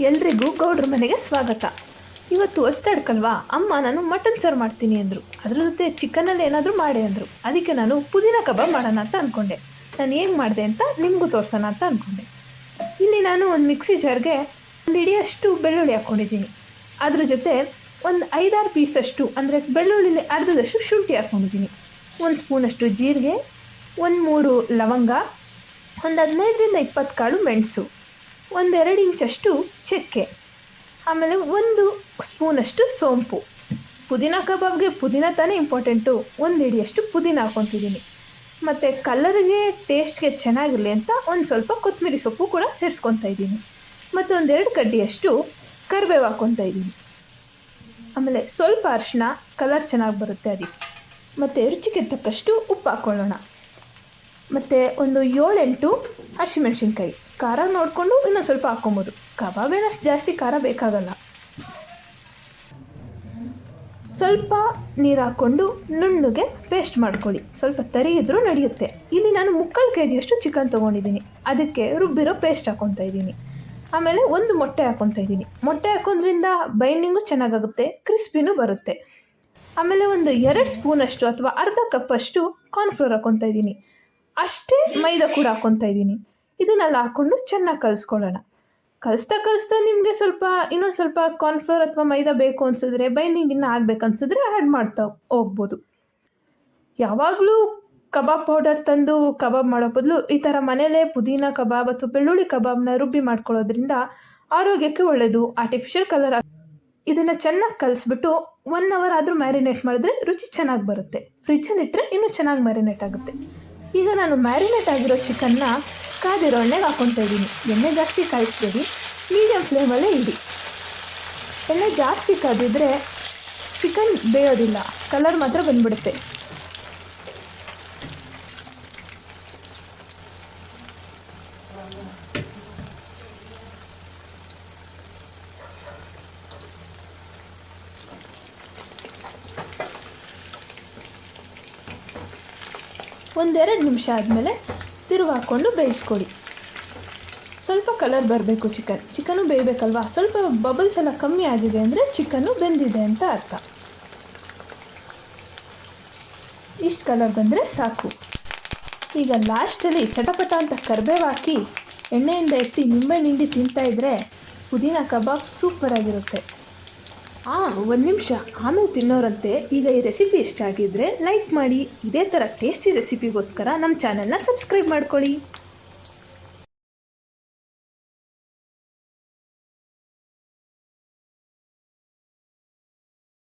ಎಲ್ರಿಗೂ ಗೌಡ್ರ ಮನೆಗೆ ಸ್ವಾಗತ. ಇವತ್ತು ಹೊಸ್ತಾಡ್ಕಲ್ವಾ ಅಮ್ಮ, ನಾನು ಮಟನ್ ಸಾರು ಮಾಡ್ತೀನಿ ಅಂದರು. ಅದ್ರ ಜೊತೆ ಚಿಕನಲ್ಲಿ ಏನಾದರೂ ಮಾಡಿ ಅಂದರು. ಅದಕ್ಕೆ ನಾನು ಪುದೀನ ಕಬಾಬ್ ಮಾಡೋಣ ಅಂತ ಅಂದ್ಕೊಂಡೆ ನಾನು ಹೇಗೆ ಮಾಡಿದೆ ಅಂತ ನಿಮಗೂ ತೋರಿಸೋಣ ಅಂತ ಅಂದ್ಕೊಂಡೆ ಇಲ್ಲಿ ನಾನು ಒಂದು ಮಿಕ್ಸಿ ಜಾರ್ಗೆ ಒಂದು ಇಡಿಯಷ್ಟು ಬೆಳ್ಳುಳ್ಳಿ ಹಾಕ್ಕೊಂಡಿದ್ದೀನಿ ಅದ್ರ ಜೊತೆ ಒಂದು ಐದಾರು ಪೀಸಷ್ಟು, ಅಂದರೆ ಬೆಳ್ಳುಳ್ಳಿಲಿ ಅರ್ಧದಷ್ಟು ಶುಂಠಿ ಹಾಕ್ಕೊಂಡಿದ್ದೀನಿ ಒಂದು ಸ್ಪೂನಷ್ಟು ಜೀರಿಗೆ, ಒಂದು ಮೂರು ಲವಂಗ, ಒಂದು ಹದಿನೈದರಿಂದ ಇಪ್ಪತ್ತು ಕಾಳು ಮೆಣಸು. ಒಂದೆರಡು ಇಂಚಷ್ಟು ಚಕ್ಕೆ, ಆಮೇಲೆ ಒಂದು ಸ್ಪೂನಷ್ಟು ಸೋಂಪು. ಪುದೀನ ಕಬಾಬ್ಗೆ ಪುದೀನ ತಾನೇ ಇಂಪಾರ್ಟೆಂಟು ಒಂದು ಹಿಡಿಯಷ್ಟು ಪುದೀನ ಹಾಕ್ಕೊತಿದ್ದೀನಿ ಮತ್ತು ಕಲರ್ಗೆ ಟೇಸ್ಟ್ಗೆ ಚೆನ್ನಾಗಿರಲಿ ಅಂತ ಒಂದು ಸ್ವಲ್ಪ ಕೊತ್ತಂಬರಿ ಸೊಪ್ಪು ಕೂಡ ಸೇರಿಸ್ಕೊತಾ ಇದ್ದೀನಿ. ಮತ್ತು ಒಂದೆರಡು ಕಡ್ಡಿಯಷ್ಟು ಕರಿಬೇವು ಹಾಕ್ಕೊತಾ ಇದ್ದೀನಿ. ಆಮೇಲೆ ಸ್ವಲ್ಪ ಅರಿಶಿನ ಕಲರ್ ಚೆನ್ನಾಗಿ ಬರುತ್ತೆ ಅದಕ್ಕೆ ಮತ್ತು ರುಚಿಗೆ ತಕ್ಕಷ್ಟು ಉಪ್ಪು ಹಾಕ್ಕೊಳ್ಳೋಣ ಮತ್ತು ಒಂದು ಏಳೆಂಟು ಹಸಿಮೆಣ್ಸಿನ್ಕಾಯಿ ಖಾರ ನೋಡಿಕೊಂಡು ಇನ್ನೊಂದು ಸ್ವಲ್ಪ ಹಾಕ್ಕೊಬೋದು. ಕಬಾಬೇನ ಜಾಸ್ತಿ ಖಾರ ಬೇಕಾಗಲ್ಲ. ಸ್ವಲ್ಪ ನೀರು ಹಾಕ್ಕೊಂಡು ನುಣ್ಣಗೆ ಪೇಸ್ಟ್ ಮಾಡ್ಕೊಳ್ಳಿ. ಸ್ವಲ್ಪ ತರಿ ಇದ್ರೂ ನಡೆಯುತ್ತೆ. ಇಲ್ಲಿ ನಾನು ಮುಕ್ಕಾಲು ಕೆ ಜಿಯಷ್ಟು ಚಿಕನ್ ತೊಗೊಂಡಿದ್ದೀನಿ. ಅದಕ್ಕೆ ರುಬ್ಬಿರೋ ಪೇಸ್ಟ್ ಹಾಕ್ಕೊತಾ ಇದ್ದೀನಿ. ಆಮೇಲೆ ಒಂದು ಮೊಟ್ಟೆ ಹಾಕ್ಕೊತಾ ಇದ್ದೀನಿ. ಮೊಟ್ಟೆ ಹಾಕೋದ್ರಿಂದ ಬೈಂಡಿಂಗು ಚೆನ್ನಾಗಾಗುತ್ತೆ ಕ್ರಿಸ್ಪಿನೂ ಬರುತ್ತೆ. ಆಮೇಲೆ ಒಂದು ಎರಡು ಸ್ಪೂನಷ್ಟು ಅಥವಾ ಅರ್ಧ ಕಪ್ಪಷ್ಟು ಕಾರ್ನ್ಫ್ಲೋರ್ ಹಾಕ್ಕೊತಾ ಇದ್ದೀನಿ. ಅಷ್ಟೇ ಮೈದಾ ಕೂಡ ಹಾಕ್ಕೊತಾ ಇದ್ದೀನಿ. ಇದನ್ನೆಲ್ಲ ಹಾಕ್ಕೊಂಡು ಚೆನ್ನಾಗಿ ಕಲಿಸ್ಕೊಳ್ಳೋಣ. ಕಲಿಸ್ತಾ ಕಲಿಸ್ತಾ ನಿಮಗೆ ಸ್ವಲ್ಪ ಇನ್ನೊಂದು ಸ್ವಲ್ಪ ಕಾರ್ನ್ಫ್ಲೋರ್ ಅಥವಾ ಮೈದಾ ಬೇಕು ಅನಿಸಿದ್ರೆ ಬೈಂಡಿಂಗ್ ಇನ್ನೂ ಆಗಬೇಕನ್ಸಿದ್ರೆ ಆ್ಯಡ್ ಮಾಡ್ತಾ ಹೋಗ್ಬೋದು. ಯಾವಾಗಲೂ ಕಬಾಬ್ ಪೌಡರ್ ತಂದು ಕಬಾಬ್ ಮಾಡೋ ಬದಲು ಈ ಥರ ಮನೆಯಲ್ಲೇ ಪುದೀನ ಕಬಾಬ್ ಅಥವಾ ಬೆಳ್ಳುಳ್ಳಿ ಕಬಾಬ್ನ ರುಬ್ಬಿ ಮಾಡ್ಕೊಳ್ಳೋದ್ರಿಂದ ಆರೋಗ್ಯಕ್ಕೆ ಒಳ್ಳೆಯದು ಆರ್ಟಿಫಿಷಿಯಲ್ ಕಲರ್ ಇದನ್ನು ಚೆನ್ನಾಗಿ ಕಲಿಸ್ಬಿಟ್ಟು ಒನ್ ಅವರ್ ಆದರೂ ಮ್ಯಾರಿನೇಟ್ ಮಾಡಿದ್ರೆ ರುಚಿ ಚೆನ್ನಾಗಿ ಬರುತ್ತೆ. ಫ್ರಿಜ್ಜಲ್ಲಿ ಇಟ್ಟರೆ ಇನ್ನೂ ಚೆನ್ನಾಗಿ ಮ್ಯಾರಿನೇಟ್ ಆಗುತ್ತೆ. ಈಗ ನಾನು ಮ್ಯಾರಿನೇಟ್ ಆಗಿರೋ ಚಿಕನ್ನ ಕಾದಿರೋ ಎಣ್ಣೆಗೆ ಹಾಕ್ಕೊತಾ ಇದ್ದೀನಿ. ಎಣ್ಣೆ ಜಾಸ್ತಿ ಕಾಯಿಸ್ಬೇಡಿ. ಮೀಡಿಯಮ್ ಫ್ಲೇಮಲ್ಲೇ ಇಡಿ. ಎಣ್ಣೆ ಜಾಸ್ತಿ ಕಾದಿದ್ರೆ ಚಿಕನ್ ಬೇಯೋದಿಲ್ಲ. ಕಲರ್ ಮಾತ್ರ ಬಂದ್ಬಿಡುತ್ತೆ. ಒಂದೆರಡು ನಿಮಿಷ ಆದಮೇಲೆ ತಿರುವು ಹಾಕ್ಕೊಂಡು ಬೇಯಿಸ್ಕೊಡಿ. ಸ್ವಲ್ಪ ಕಲರ್ ಬರಬೇಕು ಚಿಕನ್ ಚಿಕನು ಬೇಯಬೇಕಲ್ವಾ? ಸ್ವಲ್ಪ ಬಬಲ್ಸ್ ಎಲ್ಲ ಕಮ್ಮಿ ಆಗಿದೆ ಅಂದರೆ ಚಿಕನ್ನು ಬೆಂದಿದೆ ಅಂತ ಅರ್ಥ. ಇಷ್ಟು ಕಲರ್ ಬಂದರೆ ಸಾಕು. ಈಗ ಲಾಸ್ಟಲ್ಲಿ ಚಟಪಟ ಅಂತ ಕರಿಬೇವು ಹಾಕಿ ಎಣ್ಣೆಯಿಂದ ಎತ್ತಿ ನಿಂಬೆ ಹಿಂಡಿ ತಿಂತಾಯಿದ್ರೆ ಪುದೀನ ಕಬಾಬ್ ಸೂಪರಾಗಿರುತ್ತೆ ಹಾಂ ಒಂದು ನಿಮಿಷ. ಆಮೇಲೆ ತಿನ್ನೋರಂತೆ. ಈಗ ಈ ರೆಸಿಪಿ ಇಷ್ಟ ಆಗಿದ್ದರೆ ಲೈಕ್ ಮಾಡಿ. ಇದೇ ಥರ ಟೇಸ್ಟಿ ರೆಸಿಪಿಗೋಸ್ಕರ ನಮ್ಮ ಚಾನಲ್ನ ಸಬ್ಸ್ಕ್ರೈಬ್ ಮಾಡ್ಕೊಳ್ಳಿ.